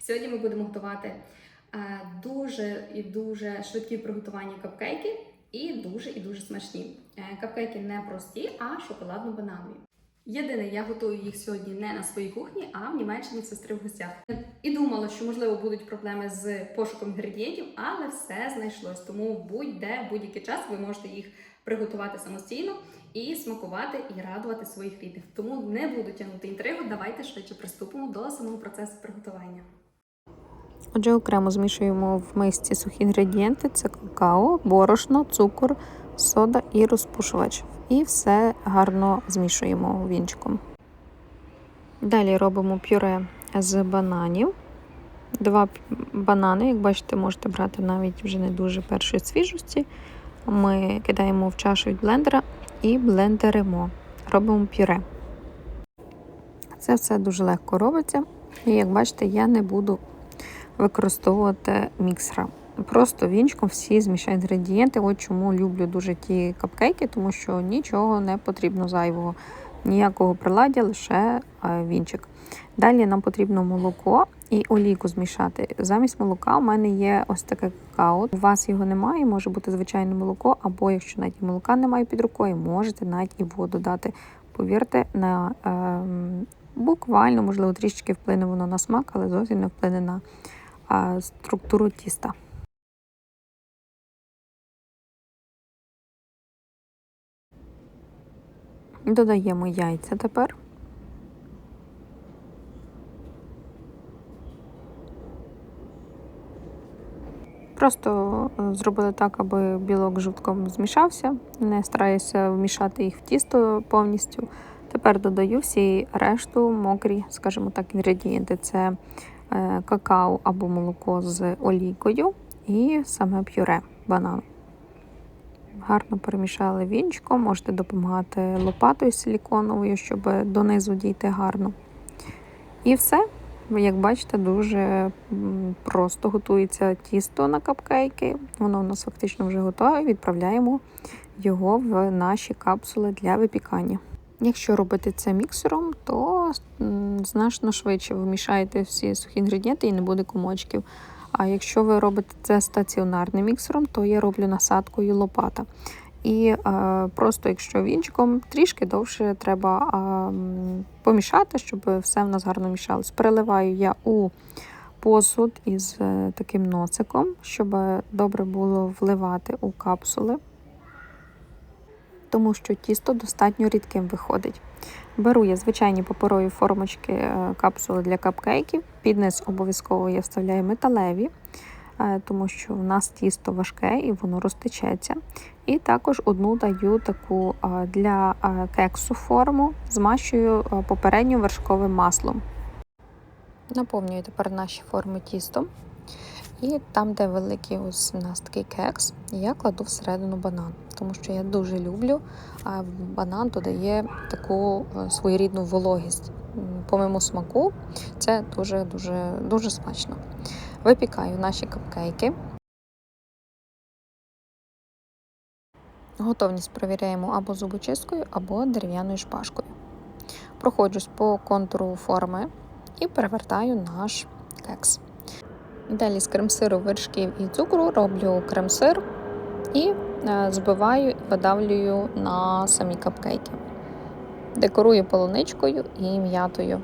Сьогодні ми будемо готувати е, дуже і дуже швидкі приготування капкейки і дуже і дуже смачні. Е, Капкейки не прості, а шоколадно-бананові. Єдине, я готую їх сьогодні не на своїй кухні, а в Німеччині сестри в гостях. І думала, що можливо будуть проблеми з пошуком інгредієнтів, але все знайшлось. Тому будь-де, будь-який час ви можете їх приготувати самостійно і смакувати і радувати своїх рідних. Тому не буду тягнути інтригу. Давайте швидше приступимо до самого процесу приготування. Отже, окремо змішуємо в мисці сухі інгредієнти: це какао, борошно, цукор, сода і розпушувач. І все гарно змішуємо вінчиком. Далі робимо пюре з бананів. Два банани, як бачите, можете брати навіть вже не дуже першої свіжості. Ми кидаємо в чашу від блендера і блендеримо. Робимо пюре. Це все дуже легко робиться. І як бачите, я не буду використовувати міксера. Просто вінчиком всі змішаю інгредієнти. От чому люблю дуже ті капкейки, тому що нічого не потрібно зайвого, ніякого приладдя, лише вінчик. Далі нам потрібно молоко і олійку змішати. Замість молока у мене є ось таке какао. У вас його немає, може бути звичайне молоко, або якщо навіть і молока немає під рукою, можете навіть і воду дати. Повірте, на е, буквально, можливо, трішечки вплине воно на смак, але зовсім не вплине на е, структуру тіста. Додаємо яйця тепер. Просто е, зробили так, аби білок жовтком змішався. Не стараюся вмішати їх в тісто повністю. Тепер додаю всі решту мокрі, скажімо так, інгредієнти. Це е, какао або молоко з олійкою і саме пюре банан. Гарно перемішали вінчиком, можете допомагати лопатою силіконовою, щоб донизу дійти гарно. І все. Як бачите, дуже просто готується тісто на капкейки. Воно у нас фактично вже готове. Відправляємо його в наші капсули для випікання. Якщо робити це міксером, то значно швидше вимішаєте всі сухі інгредієнти і не буде комочків. А якщо ви робите це стаціонарним міксером, то я роблю насадкою лопата. І е, просто, якщо вінчиком, трішки довше треба е, помішати, щоб все в нас гарно мішалось. Переливаю я у посуд із е, таким носиком, щоб добре було вливати у капсули, тому що тісто достатньо рідким виходить. Беру я звичайні паперові формочки капсули для капкейків. Під низ обов'язково я вставляю металеві, тому що в нас тісто важке і воно розтечеться. І також одну даю таку для кексу форму, змащую попередньо вершковим маслом. Наповнюю тепер наші форми тістом. І там, де великий ось у нас такий кекс, я кладу всередину банан, тому що я дуже люблю, а банан додає таку своєрідну вологість. По моєму смаку це дуже дуже дуже смачно. Випікаю наші капкейки. Готовність перевіряємо або зубочисткою, або дерев'яною шпажкою. Проходжусь по контуру форми і перевертаю наш кекс. Далі з крем-сиру, вершків і цукру роблю крем-сир і збиваю і видавлюю на самі капкейки. Декорую полуничкою і м'ятою.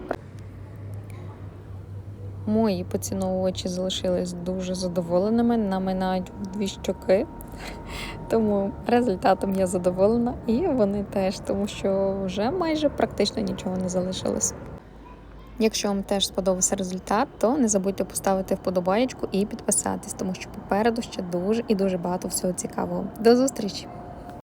Мої поціновувачі залишились дуже задоволеними, наминають дві щоки. Тому результатом я задоволена, і вони теж, тому що вже майже практично нічого не залишилось. Якщо вам теж сподобався результат, то не забудьте поставити вподобаєчку і підписатись, тому що попереду ще дуже і дуже багато всього цікавого. До зустрічі!